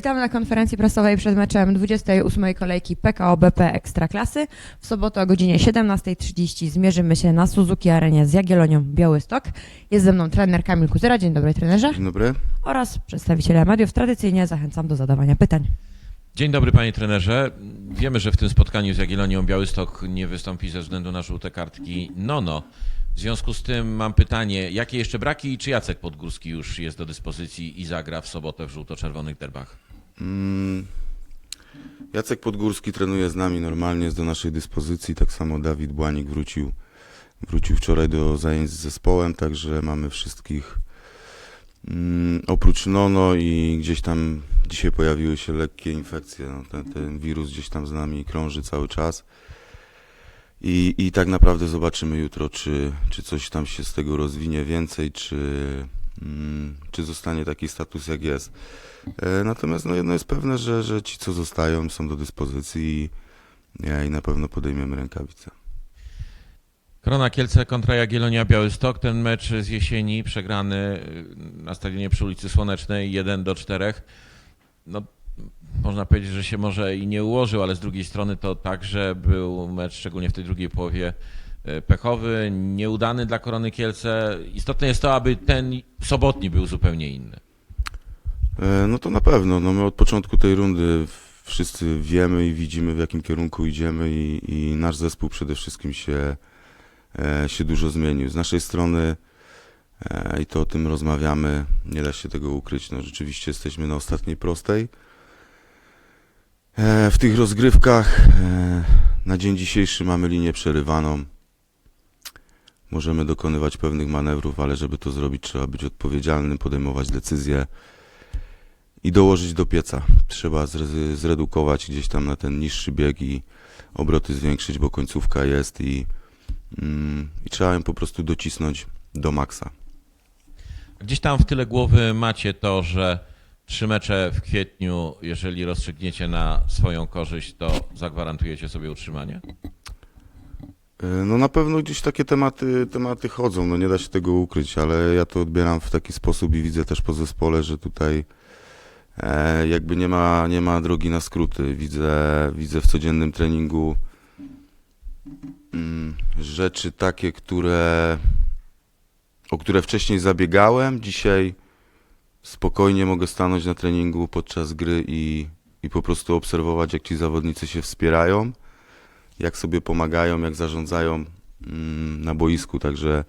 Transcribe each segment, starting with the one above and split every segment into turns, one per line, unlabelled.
Witamy na konferencji prasowej przed meczem 28. kolejki PKO BP Ekstraklasy. W sobotę o godzinie 17.30 zmierzymy się na Suzuki Arenie z Jagiellonią Białystok. Jest ze mną trener Kamil Kuzyra. Dzień dobry trenerze.
Dzień dobry.
Oraz przedstawiciele mediów. Tradycyjnie zachęcam do zadawania pytań.
Dzień dobry panie trenerze. Wiemy, że w tym spotkaniu z Jagiellonią Białystok nie wystąpi ze względu na żółte kartki Nono. W związku z tym mam pytanie, jakie jeszcze braki i czy Jacek Podgórski już jest do dyspozycji i zagra w sobotę w żółto-czerwonych derbach?
Mm, Jacek Podgórski trenuje z nami normalnie, jest do naszej dyspozycji. Tak samo Dawid Błanik wrócił, wrócił wczoraj do zajęć z zespołem, także mamy wszystkich mm, oprócz Nono i gdzieś tam dzisiaj pojawiły się lekkie infekcje. No, ten, ten wirus gdzieś tam z nami krąży cały czas. I, I tak naprawdę zobaczymy jutro, czy, czy coś tam się z tego rozwinie więcej, czy, czy zostanie taki status jak jest. E, Natomiast no, jedno jest pewne, że, że ci, co zostają, są do dyspozycji i, ja, i na pewno podejmiemy rękawice.
Korona Kielce kontra Jagiellonia Białystok. Ten mecz z jesieni przegrany y, na stadionie przy ulicy Słonecznej 1 do 4. No, można powiedzieć, że się może i nie ułożył, ale z drugiej strony to także był mecz, szczególnie w tej drugiej połowie, pechowy, nieudany dla Korony Kielce. Istotne jest to, aby ten sobotni był zupełnie inny.
E, No to na pewno. No my od początku tej rundy wszyscy wiemy i widzimy, w jakim kierunku idziemy i, i nasz zespół przede wszystkim się, e, się dużo zmienił. Z naszej strony e, i to o tym rozmawiamy, nie da się tego ukryć. No rzeczywiście jesteśmy na ostatniej prostej. E, W tych rozgrywkach e, na dzień dzisiejszy mamy linię przerywaną. Możemy dokonywać pewnych manewrów, ale żeby to zrobić, trzeba być odpowiedzialnym, podejmować decyzje i dołożyć do pieca. Trzeba zre- zredukować gdzieś tam na ten niższy bieg i obroty zwiększyć, bo końcówka jest i, mm, i trzeba ją po prostu docisnąć do maksa.
Gdzieś tam w tyle głowy macie to, że trzy mecze w kwietniu, jeżeli rozstrzygniecie na swoją korzyść, to zagwarantujecie sobie utrzymanie?
E, No na pewno gdzieś takie tematy, tematy chodzą, no nie da się tego ukryć, ale ja to odbieram w taki sposób i widzę też po zespole, że tutaj e, jakby nie ma, nie ma drogi na skróty. Widzę, widzę w codziennym treningu mm, rzeczy takie, które o które wcześniej zabiegałem, dzisiaj spokojnie mogę stanąć na treningu podczas gry i, i po prostu obserwować, jak ci zawodnicy się wspierają jak sobie pomagają, jak zarządzają mm, na boisku, także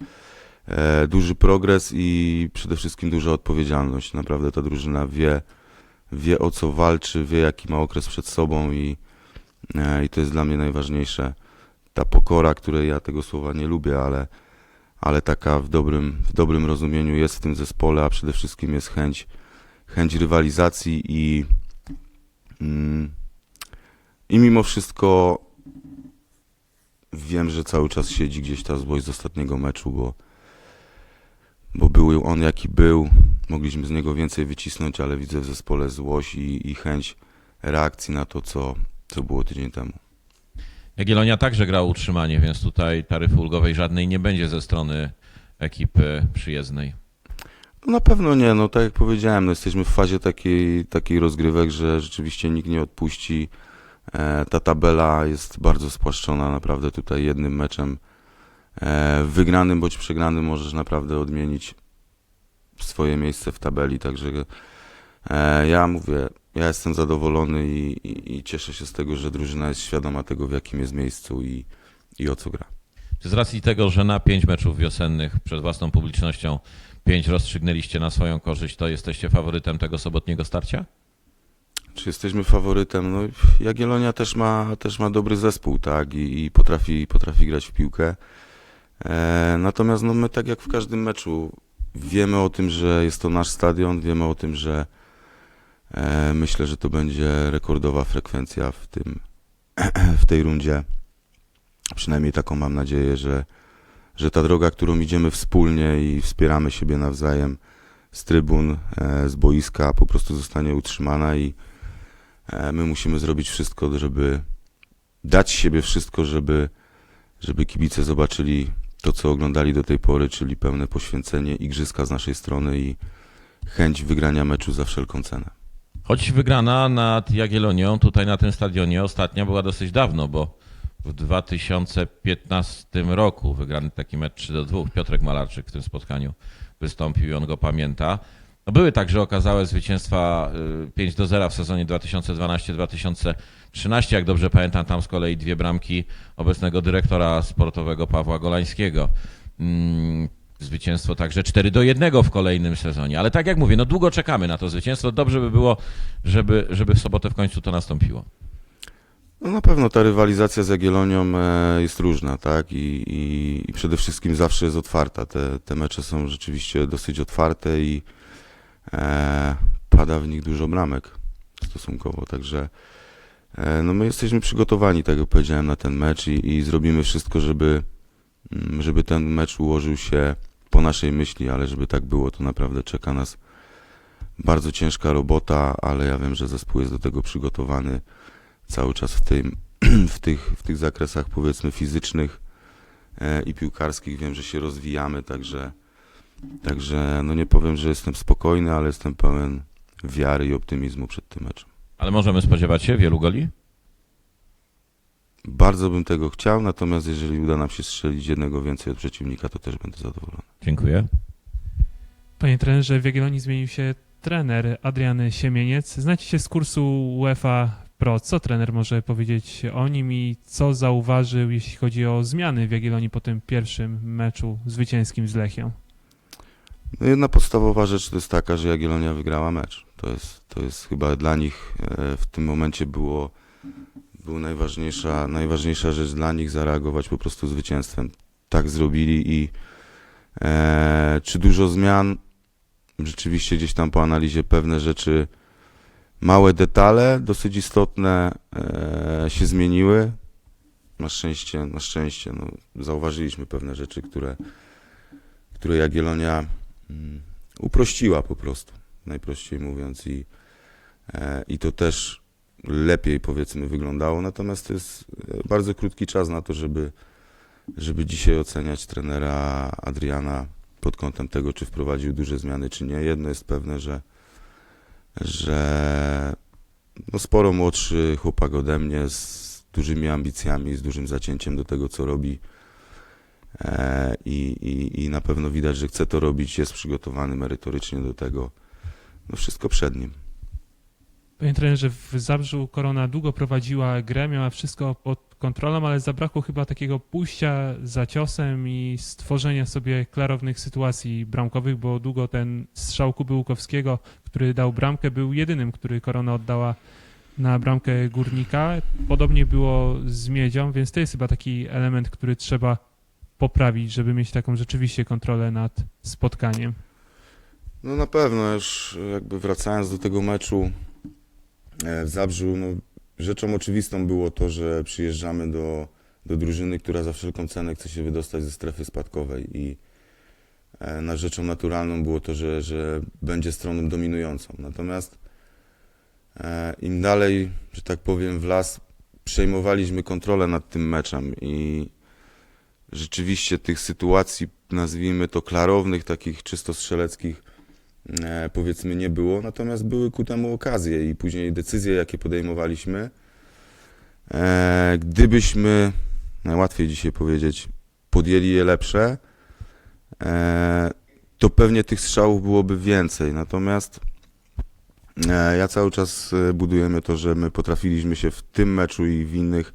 e, duży progres i przede wszystkim duża odpowiedzialność. Naprawdę ta drużyna wie, wie o co walczy, wie jaki ma okres przed sobą i, e, i to jest dla mnie najważniejsze. Ta pokora, której ja tego słowa nie lubię, ale, ale taka w dobrym, w dobrym rozumieniu jest w tym zespole, a przede wszystkim jest chęć, chęć rywalizacji i, mm, i mimo wszystko Wiem, że cały czas siedzi gdzieś ta złość z ostatniego meczu, bo, bo był on jaki był. Mogliśmy z niego więcej wycisnąć, ale widzę w zespole złość i, i chęć reakcji na to, co, co było tydzień temu.
Jagiellonia także gra o utrzymanie, więc tutaj taryfy ulgowej żadnej nie będzie ze strony ekipy przyjezdnej.
No na pewno nie, no tak jak powiedziałem, no jesteśmy w fazie takiej, takiej rozgrywek, że rzeczywiście nikt nie odpuści. E, ta tabela jest bardzo spłaszczona, naprawdę tutaj jednym meczem e, wygranym bądź przegranym możesz naprawdę odmienić swoje miejsce w tabeli, także e, ja mówię, ja jestem zadowolony i, i, i cieszę się z tego, że drużyna jest świadoma tego, w jakim jest miejscu i, i o co gra.
Czy z racji tego, że na pięć meczów wiosennych przed własną publicznością pięć rozstrzygnęliście na swoją korzyść, to jesteście faworytem tego sobotniego starcia?
Czy jesteśmy faworytem? No, Jagiellonia też ma, też ma dobry zespół, tak, i, i potrafi, potrafi grać w piłkę. E, natomiast no, my, tak jak w każdym meczu, wiemy o tym, że jest to nasz stadion, wiemy o tym, że e, myślę, że to będzie rekordowa frekwencja w, tym, w tej rundzie. Przynajmniej taką mam nadzieję, że, że ta droga, którą idziemy wspólnie i wspieramy siebie nawzajem z trybun, e, z boiska, po prostu zostanie utrzymana i My musimy zrobić wszystko, żeby dać siebie wszystko, żeby, żeby kibice zobaczyli to, co oglądali do tej pory, czyli pełne poświęcenie, igrzyska z naszej strony i chęć wygrania meczu za wszelką cenę.
Choć wygrana nad Jagiellonią tutaj na tym stadionie ostatnia była dosyć dawno, bo w 2015 roku wygrany taki mecz 3 do 2. Piotrek Malarczyk w tym spotkaniu wystąpił i on go pamięta. No były także okazałe zwycięstwa y, 5 do 0 w sezonie 2012-2013. Jak dobrze pamiętam, tam z kolei dwie bramki obecnego dyrektora sportowego Pawła Golańskiego. Mm, Zwycięstwo także 4 do 1 w kolejnym sezonie. Ale tak jak mówię, no długo czekamy na to zwycięstwo. Dobrze by było, żeby, żeby w sobotę w końcu to nastąpiło.
No na pewno ta rywalizacja z Jagiellonią e, jest różna, tak? I, i, i przede wszystkim zawsze jest otwarta. Te, te mecze są rzeczywiście dosyć otwarte i e, pada w nich dużo bramek stosunkowo, także e, no my jesteśmy przygotowani, tak jak powiedziałem, na ten mecz i, i zrobimy wszystko, żeby, mm, żeby ten mecz ułożył się po naszej myśli, ale żeby tak było, to naprawdę czeka nas bardzo ciężka robota, ale ja wiem, że zespół jest do tego przygotowany cały czas w, tym, w, tych, w tych zakresach powiedzmy fizycznych e, i piłkarskich. Wiem, że się rozwijamy, także, także no nie powiem, że jestem spokojny, ale jestem pełen wiary i optymizmu przed tym meczem.
Ale możemy spodziewać się wielu goli?
Bardzo bym tego chciał, natomiast jeżeli uda nam się strzelić jednego więcej od przeciwnika, to też będę zadowolony.
Dziękuję.
Panie trenerze, w Jagiellonii zmienił się trener Adrian Siemieniec. Znacie się z kursu UEFA Pro. Co trener może powiedzieć o nim i co zauważył, jeśli chodzi o zmiany w Jagiellonii po tym pierwszym meczu zwycięskim z Lechią?
No jedna podstawowa rzecz to jest taka, że Jagiellonia wygrała mecz. To jest, to jest chyba dla nich e, w tym momencie było, było najważniejsza, najważniejsza rzecz dla nich zareagować po prostu zwycięstwem. Tak zrobili i e, czy dużo zmian? Rzeczywiście gdzieś tam po analizie pewne rzeczy, małe detale, dosyć istotne e, się zmieniły. Na szczęście, na szczęście no, zauważyliśmy pewne rzeczy, które, które Jagiellonia uprościła po prostu, najprościej mówiąc i, e, i to też lepiej powiedzmy wyglądało, natomiast to jest e, bardzo krótki czas na to, żeby, żeby dzisiaj oceniać trenera Adriana pod kątem tego, czy wprowadził duże zmiany, czy nie. Jedno jest pewne, że, że no sporo młodszy chłopak ode mnie z dużymi ambicjami, z dużym zacięciem do tego, co robi. E, i, i, I na pewno widać, że chce to robić, jest przygotowany merytorycznie do tego. No wszystko przed nim.
Panie trenerze, w Zabrzu Korona długo prowadziła grę, miała wszystko pod kontrolą, ale zabrakło chyba takiego pójścia za ciosem i stworzenia sobie klarownych sytuacji bramkowych, bo długo ten strzał Kuby Łukowskiego, który dał bramkę, był jedynym, który Korona oddała na bramkę Górnika. Podobnie było z Miedzią, więc to jest chyba taki element, który trzeba poprawić, żeby mieć taką rzeczywiście kontrolę nad spotkaniem.
No na pewno, już jakby wracając do tego meczu e, w Zabrzu, no rzeczą oczywistą było to, że przyjeżdżamy do, do drużyny, która za wszelką cenę chce się wydostać ze strefy spadkowej i e, na rzeczą naturalną było to, że, że będzie stroną dominującą. Natomiast e, im dalej, że tak powiem, w las przejmowaliśmy kontrolę nad tym meczem i rzeczywiście tych sytuacji, nazwijmy to klarownych, takich czysto strzeleckich, e, powiedzmy nie było, natomiast były ku temu okazje i później decyzje, jakie podejmowaliśmy. E, gdybyśmy, najłatwiej dzisiaj powiedzieć, podjęli je lepsze, e, to pewnie tych strzałów byłoby więcej. Natomiast ja cały czas budujemy to, że my potrafiliśmy się w tym meczu i w innych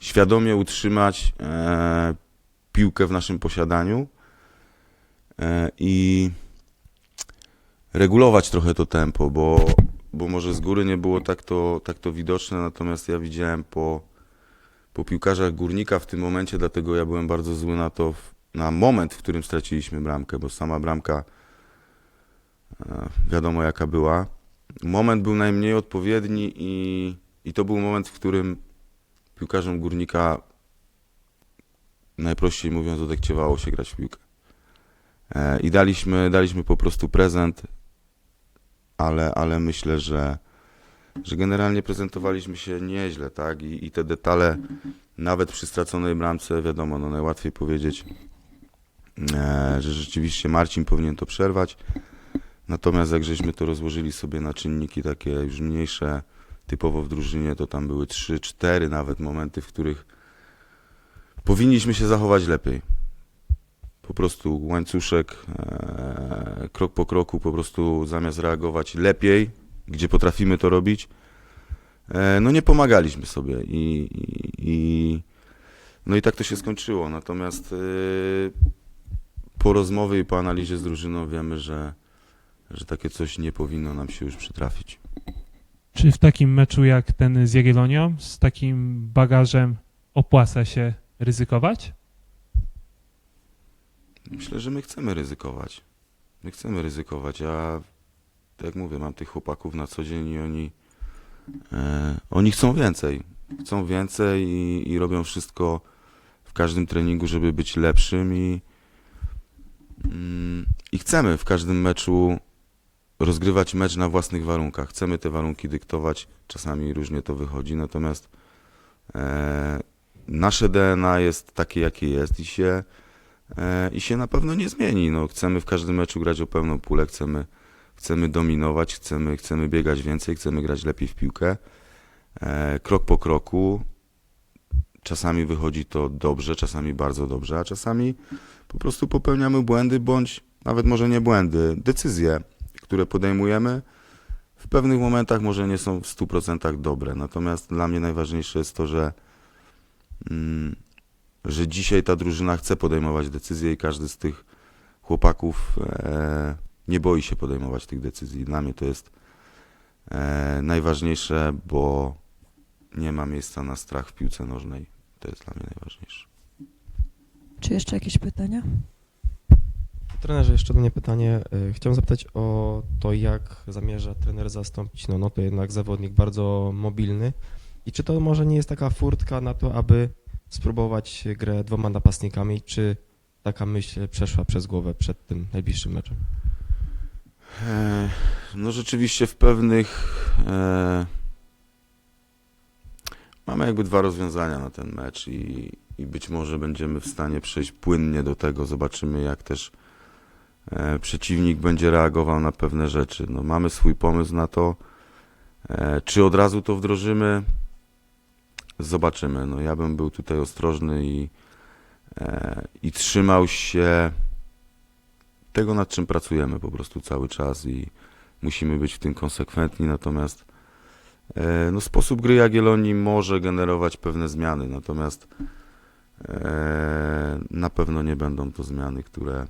świadomie utrzymać piłkę w naszym posiadaniu e, i regulować trochę to tempo, bo, bo może z góry nie było tak to, tak to widoczne, natomiast ja widziałem po, po piłkarzach górnika w tym momencie, dlatego ja byłem bardzo zły na to, na moment, w którym straciliśmy bramkę, bo sama bramka e, wiadomo jaka była. Moment był najmniej odpowiedni i, i to był moment, w którym piłkarzom górnika najprościej mówiąc odechciewało się grać w piłkę. E, I daliśmy, daliśmy po prostu prezent, ale, ale myślę, że, że generalnie prezentowaliśmy się nieźle, tak? I, I te detale, nawet przy straconej bramce, wiadomo, no najłatwiej powiedzieć, e, że rzeczywiście Marcin powinien to przerwać. Natomiast jak żeśmy to rozłożyli sobie na czynniki takie już mniejsze, typowo w drużynie, to tam były trzy, cztery nawet momenty, w których powinniśmy się zachować lepiej. Po prostu łańcuszek, e, krok po kroku, po prostu zamiast reagować lepiej, gdzie potrafimy to robić, e, no nie pomagaliśmy sobie i, i, i no i tak to się skończyło. Natomiast e, po rozmowie i po analizie z drużyną wiemy, że, że takie coś nie powinno nam się już przytrafić.
Czy w takim meczu jak ten z Jagiellonią, z takim bagażem opłaca się ryzykować?
Myślę, że my chcemy ryzykować. My chcemy ryzykować. Ja, tak jak mówię, mam tych chłopaków na co dzień i oni, e, oni chcą więcej. Chcą więcej i, i robią wszystko w każdym treningu, żeby być lepszym i, mm, i chcemy w każdym meczu rozgrywać mecz na własnych warunkach. Chcemy te warunki dyktować. Czasami różnie to wychodzi, natomiast e, nasze DNA jest takie, jakie jest i się e, i się na pewno nie zmieni. No, chcemy w każdym meczu grać o pełną pulę, chcemy, chcemy dominować, chcemy, chcemy biegać więcej, chcemy grać lepiej w piłkę. E, krok po kroku. Czasami wychodzi to dobrze, czasami bardzo dobrze, a czasami po prostu popełniamy błędy, bądź nawet może nie błędy, decyzje, które podejmujemy w pewnych momentach może nie są w 100% dobre. Natomiast dla mnie najważniejsze jest to, że że dzisiaj ta drużyna chce podejmować decyzje i każdy z tych chłopaków e, nie boi się podejmować tych decyzji. Dla mnie to jest e, najważniejsze, bo nie ma miejsca na strach w piłce nożnej. To jest dla mnie najważniejsze.
Czy jeszcze jakieś pytania?
Trenerze, jeszcze do mnie pytanie. Y, Chciałem zapytać o to, jak zamierza trener zastąpić, no, no to jednak zawodnik bardzo mobilny. I czy to może nie jest taka furtka na to, aby spróbować grę dwoma napastnikami, czy taka myśl przeszła przez głowę przed tym najbliższym meczem?
E, No rzeczywiście w pewnych e, mamy jakby dwa rozwiązania na ten mecz i, i być może będziemy w stanie przejść płynnie do tego. Zobaczymy jak też e, przeciwnik będzie reagował na pewne rzeczy. No, mamy swój pomysł na to. E, czy od razu to wdrożymy? Zobaczymy. No, ja bym był tutaj ostrożny i, e, i trzymał się tego, nad czym pracujemy po prostu cały czas i musimy być w tym konsekwentni, natomiast e, no, sposób gry Jagiellonii może generować pewne zmiany, natomiast e, na pewno nie będą to zmiany, które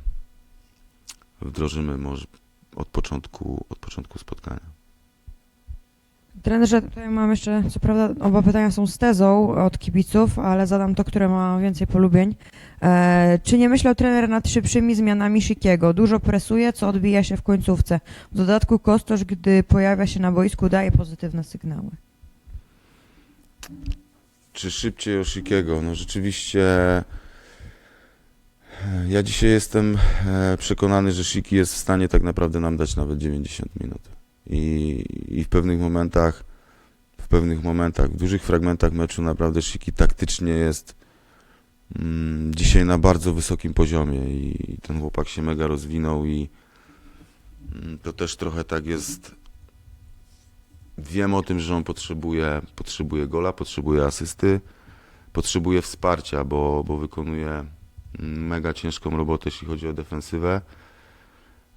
wdrożymy może od początku, od początku spotkania.
Trenerze, tutaj mam jeszcze, co prawda oba pytania są z tezą od kibiców, ale zadam to, które ma więcej polubień. E, czy nie myślał trener nad szybszymi zmianami Szykiego? Dużo presuje, co odbija się w końcówce. W dodatku Kostosz, gdy pojawia się na boisku, daje pozytywne sygnały.
Czy szybciej Oshikiego? No rzeczywiście ja dzisiaj jestem e, przekonany, że Shiki jest w stanie tak naprawdę nam dać nawet 90 minut. I, i w pewnych momentach, w pewnych momentach, w dużych fragmentach meczu naprawdę Shiki taktycznie jest mm, dzisiaj na bardzo wysokim poziomie i ten chłopak się mega rozwinął i mm, to też trochę tak jest Wiem o tym, że on potrzebuje, potrzebuje gola, potrzebuje asysty, potrzebuje wsparcia, bo, bo wykonuje mm, mega ciężką robotę, jeśli chodzi o defensywę.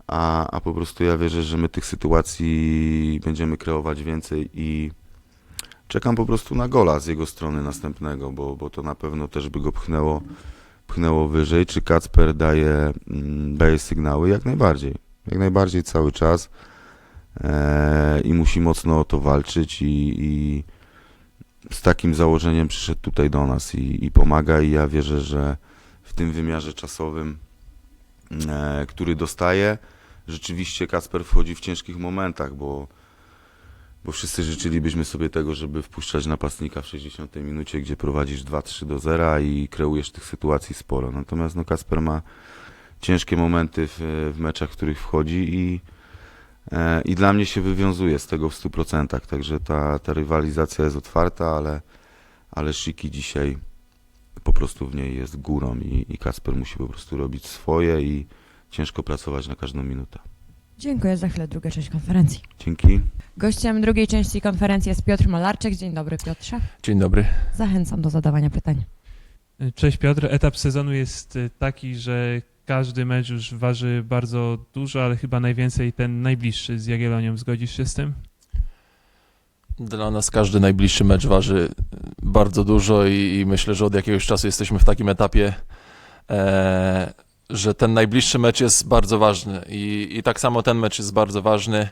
A, a po prostu ja wierzę, że my tych sytuacji będziemy kreować więcej i czekam po prostu na gola z jego strony następnego, bo, bo to na pewno też by go pchnęło, pchnęło wyżej. Czy Kacper daje, mm, daje sygnały? Jak najbardziej. Jak najbardziej cały czas e, i musi mocno o to walczyć i, i z takim założeniem przyszedł tutaj do nas i, i pomaga i ja wierzę, że w tym wymiarze czasowym, e, który dostaje, rzeczywiście Kasper wchodzi w ciężkich momentach, bo, bo wszyscy życzylibyśmy sobie tego, żeby wpuszczać napastnika w 60 minucie, gdzie prowadzisz 2-3 do 0 i kreujesz tych sytuacji sporo. Natomiast no, Kasper ma ciężkie momenty w, w meczach, w których wchodzi i E, i dla mnie się wywiązuje z tego w 100%, także ta, ta rywalizacja jest otwarta, ale, ale Shiki dzisiaj po prostu w niej jest górą i, i Kasper musi po prostu robić swoje i ciężko pracować na każdą minutę.
Dziękuję, za chwilę druga część konferencji.
Dzięki.
Gościem drugiej części konferencji jest Piotr Malarczyk. Dzień dobry, Piotrze.
Dzień dobry.
Zachęcam do zadawania pytań.
Cześć Piotr, etap sezonu jest y, taki, że każdy mecz już waży bardzo dużo, ale chyba najwięcej ten najbliższy z Jagiellonią. Zgodzisz się z tym?
Dla nas każdy najbliższy mecz waży bardzo dużo i, i myślę, że od jakiegoś czasu jesteśmy w takim etapie, e, że ten najbliższy mecz jest bardzo ważny i, i tak samo ten mecz jest bardzo ważny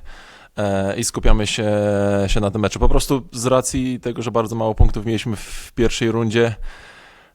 e, i skupiamy się, się na tym meczu. Po prostu z racji tego, że bardzo mało punktów mieliśmy w pierwszej rundzie,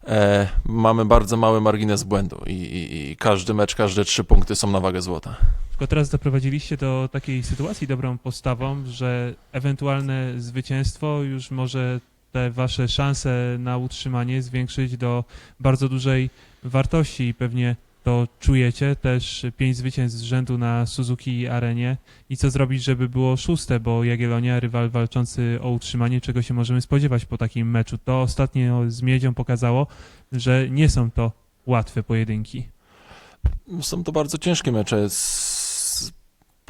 e, mamy bardzo mały margines błędu i, i, i każdy mecz, każde trzy punkty są na wagę złota.
Tylko teraz doprowadziliście do takiej sytuacji dobrą postawą, że ewentualne zwycięstwo już może te wasze szanse na utrzymanie zwiększyć do bardzo dużej wartości i pewnie to czujecie. Też pięć zwycięstw z rzędu na Suzuki Arenie i co zrobić, żeby było szóste, bo Jagiellonia, rywal walczący o utrzymanie, czego się możemy spodziewać po takim meczu. To ostatnio z Miedzią pokazało, że nie są to łatwe pojedynki.
Są to bardzo ciężkie mecze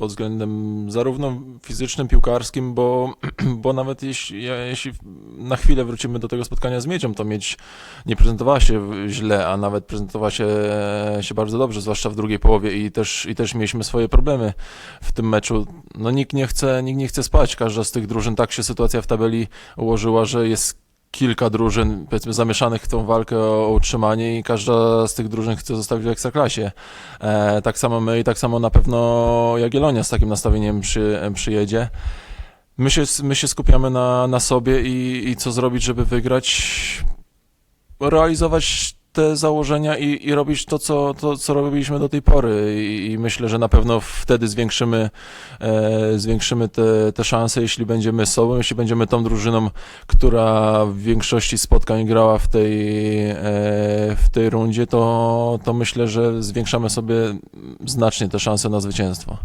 pod względem zarówno fizycznym, piłkarskim, bo, bo nawet jeśli, jeśli na chwilę wrócimy do tego spotkania z Miedzią, to Miedź nie prezentowała się źle, a nawet prezentowała się, się bardzo dobrze, zwłaszcza w drugiej połowie i też, i też mieliśmy swoje problemy w tym meczu. No nikt nie chce, nikt nie chce spać, każda z tych drużyn, tak się sytuacja w tabeli ułożyła, że jest kilka drużyn, powiedzmy, zamieszanych w tą walkę o, utrzymanie i każda z tych drużyn chce zostawić w Ekstraklasie. E, tak samo my i tak samo na pewno Jagiellonia z takim nastawieniem przy, przyjedzie. My się, my się skupiamy na, na sobie i, i co zrobić, żeby wygrać, realizować te założenia i, i robić to co, to, co robiliśmy do tej pory. I, i myślę, że na pewno wtedy zwiększymy, e, zwiększymy te, te szanse, jeśli będziemy sobą, jeśli będziemy tą drużyną, która w większości spotkań grała w tej, e, w tej rundzie, to, to myślę, że zwiększamy sobie znacznie te szanse na zwycięstwo.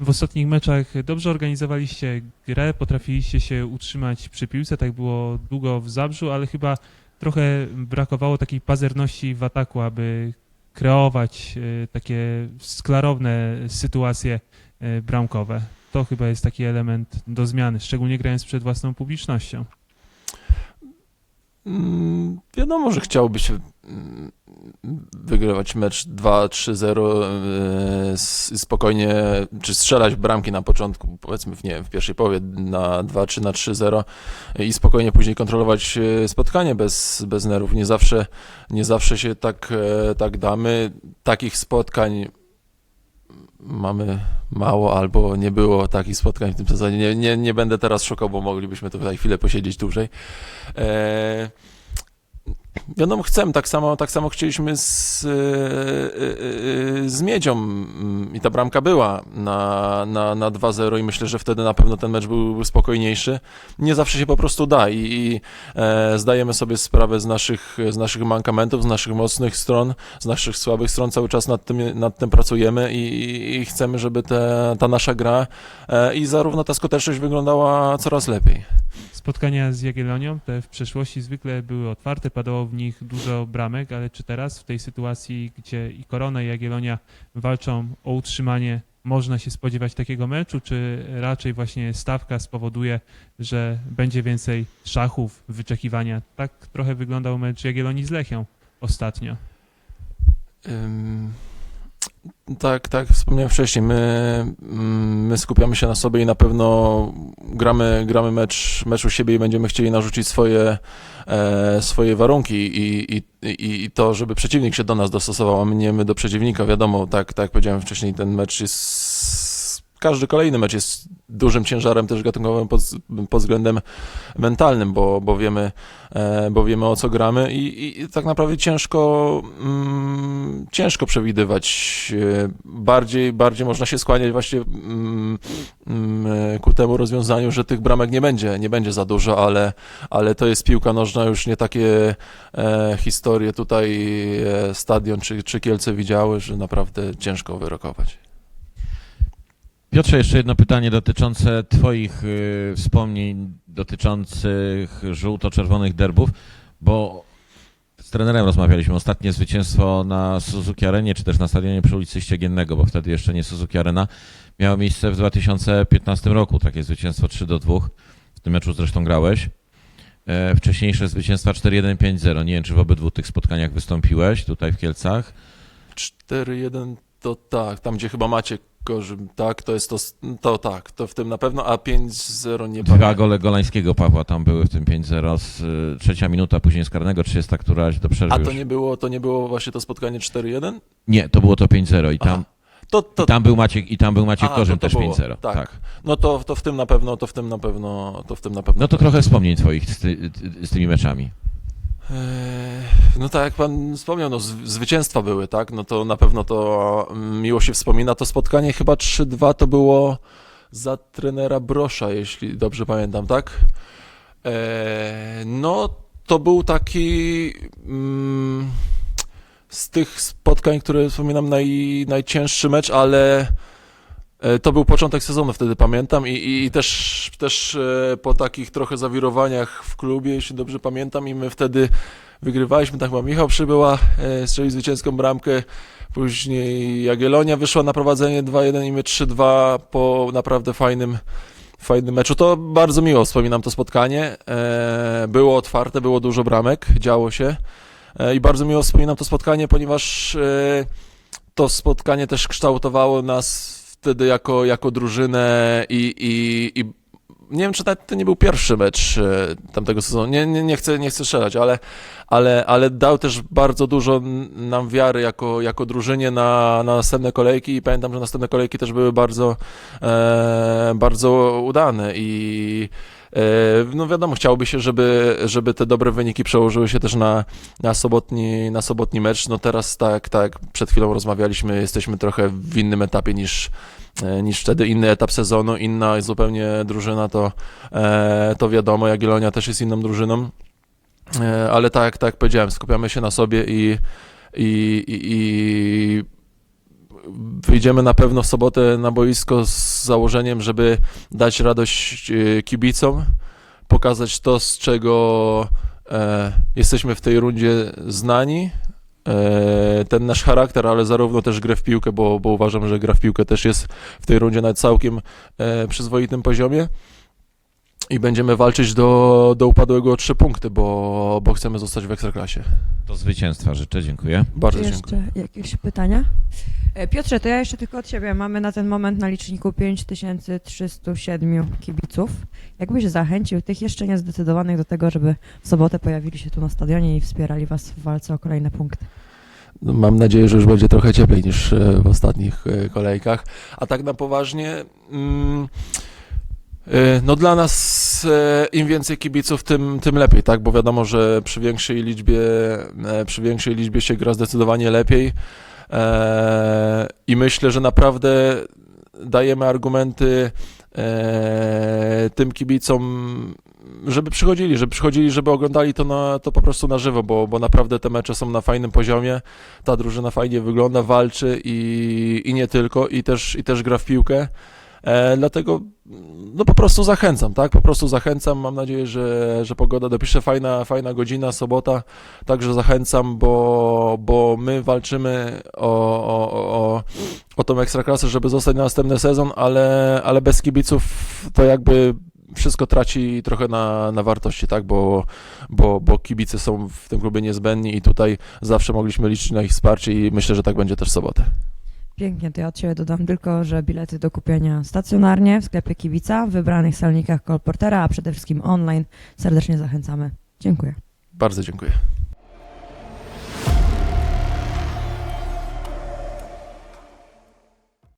W ostatnich meczach dobrze organizowaliście grę, potrafiliście się utrzymać przy piłce, tak było długo w Zabrzu, ale chyba trochę brakowało takiej pazerności w ataku, aby kreować e, takie sklarowne sytuacje e, bramkowe. To chyba jest taki element do zmiany, szczególnie grając przed własną publicznością.
Mm, Wiadomo, że chciałoby się mm, wygrywać mecz 2-3-0 yy, s- spokojnie, czy strzelać bramki na początku, powiedzmy w, nie w pierwszej połowie na 2 na 3-0 i spokojnie później kontrolować yy, spotkanie bez, bez nerwów. Nie zawsze, nie zawsze się tak, e, tak damy. Takich spotkań mamy mało albo nie było takich spotkań w tym sezonie. Nie, nie, nie będę teraz szukał, bo moglibyśmy tutaj chwilę posiedzieć dłużej. E, wiadomo, chcemy, tak samo, tak samo chcieliśmy z, e, e, e, z Miedzią mm, i ta bramka była na, na, na 2-0 i myślę, że wtedy na pewno ten mecz był, był spokojniejszy. Nie zawsze się po prostu da i, i e, zdajemy sobie sprawę z naszych, z naszych mankamentów, z naszych mocnych stron, z naszych słabych stron, cały czas nad tym, nad tym pracujemy i- i chcemy, żeby te, ta nasza gra e, i zarówno ta skuteczność wyglądała coraz lepiej.
Spotkania z Jagiellonią, te w przeszłości zwykle były otwarte, padało w nich dużo bramek, ale czy teraz w tej sytuacji, gdzie i Korona i Jagiellonia walczą o utrzymanie, można się spodziewać takiego meczu, czy raczej właśnie stawka spowoduje, że będzie więcej szachów, wyczekiwania? Tak trochę wyglądał mecz Jagiellonii z Lechią ostatnio.
Ym, Tak, tak, wspomniałem wcześniej. My, mm, my skupiamy się na sobie i na pewno gramy, gramy mecz, mecz u siebie i będziemy chcieli narzucić swoje, e, swoje warunki i, i, i, to, żeby przeciwnik się do nas dostosował, a my nie my do przeciwnika. Wiadomo, tak, tak jak powiedziałem wcześniej, ten mecz jest. Każdy kolejny mecz jest dużym ciężarem też gatunkowym pod, pod względem mentalnym, bo, bo, wiemy, e, bo wiemy o co gramy i, i tak naprawdę ciężko, mm, ciężko przewidywać. E, Bardziej, bardziej można się skłaniać właśnie mm, mm, e, ku temu rozwiązaniu, że tych bramek nie będzie, nie będzie za dużo, ale, ale to jest piłka nożna, już nie takie e, historie tutaj stadion czy, czy Kielce widziały, że naprawdę ciężko wyrokować.
Piotrze, jeszcze jedno pytanie dotyczące Twoich y, wspomnień dotyczących żółto-czerwonych derbów, bo z trenerem rozmawialiśmy. Ostatnie zwycięstwo na Suzuki Arenie, czy też na stadionie przy ulicy Ściegiennego, bo wtedy jeszcze nie Suzuki Arena, miało miejsce w 2015 roku. Takie zwycięstwo 3 do 2. W tym meczu zresztą grałeś. E, wcześniejsze zwycięstwa 4-1, 5-0. Nie wiem, czy w obydwu tych spotkaniach wystąpiłeś tutaj w Kielcach.
4-1 to tak, tam gdzie chyba macie Gorzym, tak, to jest to, to tak, to w tym na pewno, a 5-0 nie
Dwa
pamiętam.
gole Golańskiego Pawła tam były w tym 5-0. Z, y, trzecia minuta, później z karnego, 30 któraś do przerwy
A to
już.
nie było, to nie było właśnie to spotkanie 4-1?
Nie, to było to 5-0 i tam,
Aha. To, to,
i tam był Maciek, i tam był Maciek
A,
Korzym
to
też
było,
5-0.
tak.
tak.
No to, to w tym na pewno, to w tym na pewno, to w tym na pewno.
No to trochę wspomnień twoich z, ty, z tymi meczami.
Eee, No tak jak pan wspomniał, no zw- zwycięstwa były, tak? No to na pewno to mm, miło się wspomina. To spotkanie chyba 3-2 to było za trenera Brosza, jeśli dobrze pamiętam, tak? Eee, No to był taki mm, z tych spotkań, które wspominam naj, najcięższy mecz, ale to był początek sezonu, wtedy pamiętam i, i, i też, też e, po takich trochę zawirowaniach w klubie, jeśli dobrze pamiętam i my wtedy wygrywaliśmy, tak chyba Michał przybyła, e, strzelił zwycięską bramkę, później Jagiellonia wyszła na prowadzenie 2-1 i my 3-2 po naprawdę fajnym, fajnym meczu. To bardzo miło wspominam to spotkanie, e, było otwarte, było dużo bramek, działo się e, i bardzo miło wspominam to spotkanie, ponieważ e, to spotkanie też kształtowało nas wtedy jako, jako drużynę i, i, i nie wiem, czy to nie był pierwszy mecz e, tamtego sezonu. Nie, nie, nie, chcę, nie chcę strzelać, ale, ale, ale dał też bardzo dużo nam wiary jako, jako drużynie na, na następne kolejki i pamiętam, że następne kolejki też były bardzo, e, bardzo udane i no wiadomo, chciałoby się, żeby, żeby te dobre wyniki przełożyły się też na, na, sobotni, na sobotni mecz. No teraz tak, tak, przed chwilą rozmawialiśmy, jesteśmy trochę w innym etapie niż, e, niż wtedy, inny etap sezonu, inna zupełnie drużyna, to, e, to wiadomo, Jagiellonia też jest inną drużyną, e, ale tak, tak powiedziałem, skupiamy się na sobie i, i, i, i wyjdziemy na pewno w sobotę na boisko z założeniem, żeby dać radość e, kibicom, pokazać to, z czego e, jesteśmy w tej rundzie znani, e, ten nasz charakter, ale zarówno też grę w piłkę, bo, bo uważam, że gra w piłkę też jest w tej rundzie na całkiem przyzwoitym poziomie. I będziemy walczyć do, do upadłego o trzy punkty, bo, bo chcemy zostać w ekstraklasie.
To zwycięstwa życzę, dziękuję.
Bardzo
Czy
dziękuję.
jeszcze jakieś pytania? E, Piotrze, to ja jeszcze tylko od Ciebie. Mamy na ten moment na liczniku 5307 kibiców. Jakbyś zachęcił tych jeszcze niezdecydowanych do tego, żeby w sobotę pojawili się tu na stadionie i wspierali Was w walce o kolejne punkty?
No, Mam nadzieję, że już będzie trochę cieplej niż e, w ostatnich e, kolejkach. A tak na poważnie, mm, no dla nas e, im więcej kibiców, tym, tym lepiej, tak? Bo wiadomo, że przy większej liczbie, e, przy większej liczbie się gra zdecydowanie lepiej. E, I myślę, że naprawdę dajemy argumenty e, tym kibicom, żeby przychodzili, żeby przychodzili, żeby oglądali to, na, to po prostu na żywo, bo, bo naprawdę te mecze są na fajnym poziomie, ta drużyna fajnie wygląda, walczy i, i nie tylko, i też, i też gra w piłkę. Dlatego no po prostu zachęcam, tak? Po prostu zachęcam. Mam nadzieję, że, że pogoda dopisze. Fajna, fajna godzina, sobota. Także zachęcam, bo, bo my walczymy o, o, o, o tą ekstraklasę, żeby zostać na następny sezon, ale, ale bez kibiców to jakby wszystko traci trochę na, na wartości, tak? Bo, bo, bo kibice są w tym klubie niezbędni i tutaj zawsze mogliśmy liczyć na ich wsparcie i myślę, że tak będzie też w sobotę.
Pięknie, to ja od Ciebie dodam tylko, że bilety do kupienia stacjonarnie w sklepie Kibica, w wybranych salnikach kolportera, a przede wszystkim online serdecznie zachęcamy. Dziękuję.
Bardzo dziękuję.